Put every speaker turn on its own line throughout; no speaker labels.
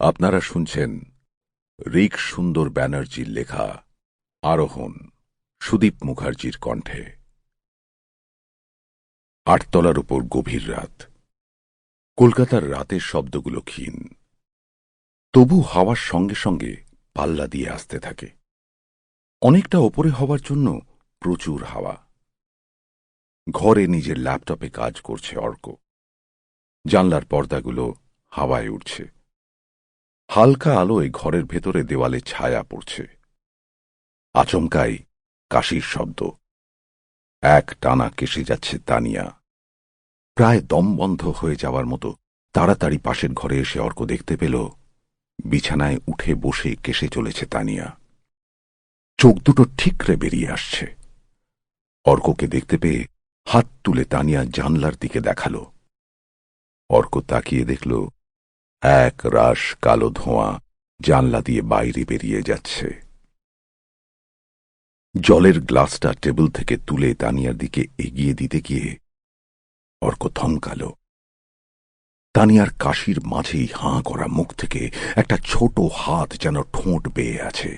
আপনারা শুনছেন রিক সুন্দর ব্যানার্জির লেখা আরোহণ সুদীপ মুখার্জির কণ্ঠে। আটতলার উপর গভীর রাত। কলকাতার রাতের শব্দগুলো ক্ষীণ। তবু হাওয়ার সঙ্গে সঙ্গে পাল্লা দিয়ে আসতে থাকে। অনেকটা ওপরে হওয়ার জন্য প্রচুর হাওয়া। ঘরে নিজের ল্যাপটপে কাজ করছে অর্ক। জানলার পর্দাগুলো হাওয়ায় উঠছে হালকা আলোয় ঘরের ভেতরে দেওয়ালে ছায়া পড়ছে। আচমকাই কাশির শব্দ। এক টানা কেসে যাচ্ছে তানিয়া। প্রায় দম বন্ধ হয়ে যাওয়ার মতো তাড়াতাড়ি পাশের ঘরে এসে অর্ক দেখতে পেল, বিছানায় উঠে বসে কেসে চলেছে তানিয়া। চোখ দুটো ঠিকরে বেরিয়ে আসছে। অর্ককে দেখতে পেয়ে হাত তুলে তানিয়া জানলার দিকে দেখাল। অর্ক তাকিয়ে দেখল এক রাশ কালো ধোঁয়া জানলা দিয়ে বাইরে বেরিয়ে যাচ্ছে। জলের গ্লাসটা টেবিল থেকে তুলে তানিয়ার দিকে এগিয়ে দিতে গিয়ে অর্ক থমকাল। তানিয়ার কাশির মাঝেই হাঁ করা মুখ থেকে একটা ছোট হাত যেন ঠোঁট বেয়ে আছে।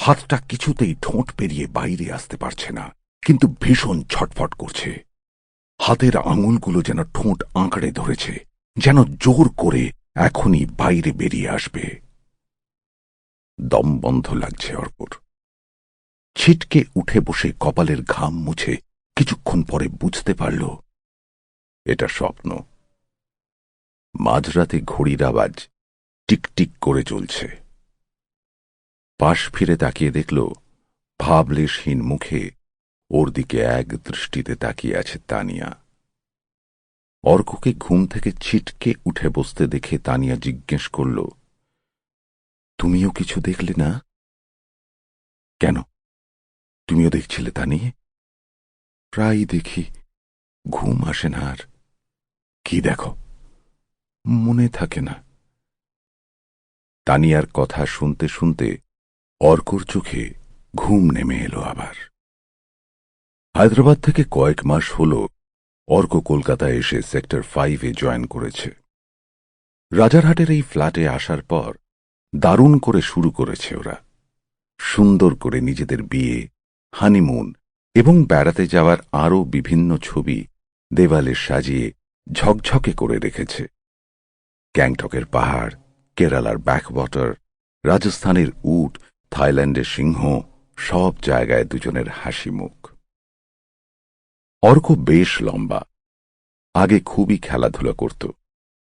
হাতটা কিছুতেই ঠোঁট পেরিয়ে বাইরে আসতে পারছে না, কিন্তু ভীষণ ছটফট করছে। হাতের আঙুলগুলো যেন ঠোঁট আঁকড়ে ধরেছে, যেন জোর করে এখনই বাইরে বেরিয়ে আসবে। দম বন্ধ লাগছে অর্কর ছিটকে উঠে বসে কপালের ঘাম মুছে কিছুক্ষণ পরে বুঝতে পারল, এটা স্বপ্ন। মাঝরাতে ঘড়ির আওয়াজ টিকটিক করে চলছে। পাশ ফিরে তাকিয়ে দেখল, ভাবলেশহীন মুখে ওর দিকে এক দৃষ্টিতে তাকিয়ে আছে তানিয়া। অর্ককে ঘুম থেকে ছিটকে উঠে বসতে দেখে তানিয়া জিজ্ঞেস করল, তুমিও কিছু দেখলে না? কেন? তুমিও দেখছিলে তানি প্রায়ই দেখি, ঘুম আসে না আর। কি দেখো? মনে থাকে না। তানিয়ার কথা শুনতে শুনতে অর্কর চোখে ঘুম নেমে এলো আবার। হায়দ্রাবাদ থেকে কয়েক মাস হল অর্ক কলকাতায় এসে সেক্টর ফাইভে জয়েন করেছে। রাজারহাটের এই ফ্ল্যাটে আসার পর দারুণ করে শুরু করেছে ওরা। সুন্দর করে নিজেদের বিয়ে, হানিমুন এবং বেড়াতে যাওয়ার আরও বিভিন্ন ছবি দেওয়ালে সাজিয়ে ঝকঝকে করে রেখেছে। গ্যাংটকের পাহাড়, কেরালার ব্যাকওয়াটার রাজস্থানের উট, থাইল্যান্ডের সিংহ, সব জায়গায় দুজনের হাসি মুখ। অর্ক বেশ লম্বা। আগে খুবই খেলাধুলা করত।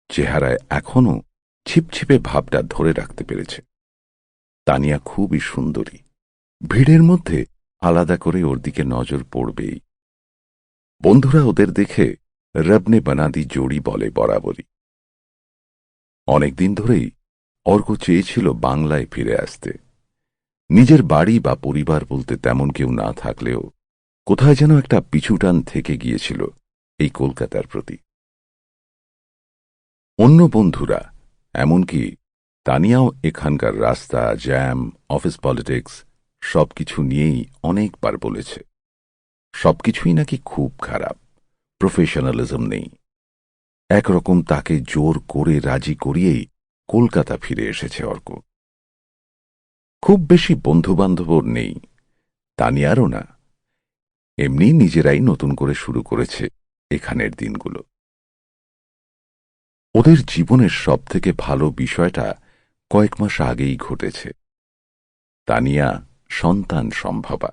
চেহারায় এখনও ছিপছিপে ভাবটা ধরে রাখতে পেরেছে। তানিয়া খুবই সুন্দরী। ভিড়ের মধ্যে আলাদা করে ওর দিকে নজর পড়বেই। বন্ধুরা ওদের দেখে রবনে বানাদি জড়ি বলে বরাবরই। অনেকদিন ধরেই অর্ক চেয়েছিল বাংলায় ফিরে আসতে। নিজের বাড়ি বা পরিবার বলতে তেমন কেউ না থাকলেও কোথায় যেন একটা পিছুটান থেকে গিয়েছিল এই কলকাতার প্রতি। অন্য বন্ধুরা, এমনকি তানিয়াও এখানকার রাস্তা, জ্যাম, অফিস পলিটিক্স, সবকিছু নিয়েই অনেকবার বলেছে। সবকিছুই নাকি খুব খারাপ, প্রফেশনালিজম নেই। একরকম তাকে জোর করে রাজি করিয়েই কলকাতা ফিরে এসেছে অর্ক। খুব বেশি বন্ধুবান্ধব নেই, তানিয়ারও না। এমনি নিজেরাই নতুন করে শুরু করেছে এখানের দিনগুলো। ওদের জীবনের সবথেকে ভালো বিষয়টা কয়েক মাস আগেই ঘটেছে। তানিয়া সন্তান সম্ভবা।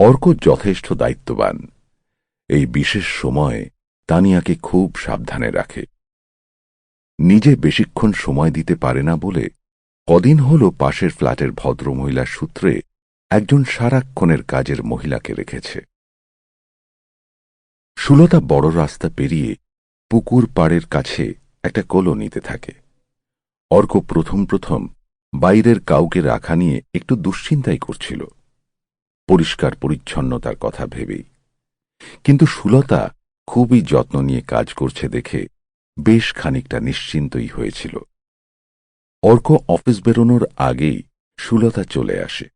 অর্ক যথেষ্ট দায়িত্ববান। এই বিশেষ সময়ে তানিয়াকে খুব সাবধানে রাখে। নিজে বেশিক্ষণ সময় দিতে পারে না বলে কদিন হল পাশের ফ্ল্যাটের ভদ্রমহিলার সূত্রে একজন সারাক্ষণের কাজের মহিলাকে রেখেছে। সুলতা বড় রাস্তা পেরিয়ে পুকুর পাড়ের কাছে একটা কলোনিতে থাকে। অর্ক প্রথম প্রথম বাইরের কাউকে রাখা নিয়ে একটু দুশ্চিন্তাই করছিল। পরিষ্কার পরিচ্ছন্নতার কথা ভেবেই। কিন্তু সুলতা খুবই যত্ন নিয়ে কাজ করছে দেখে বেশ খানিকটা নিশ্চিন্তই হয়েছিল। অর্ক অফিস বেরোনোর আগেই সুলতা চলে আসে।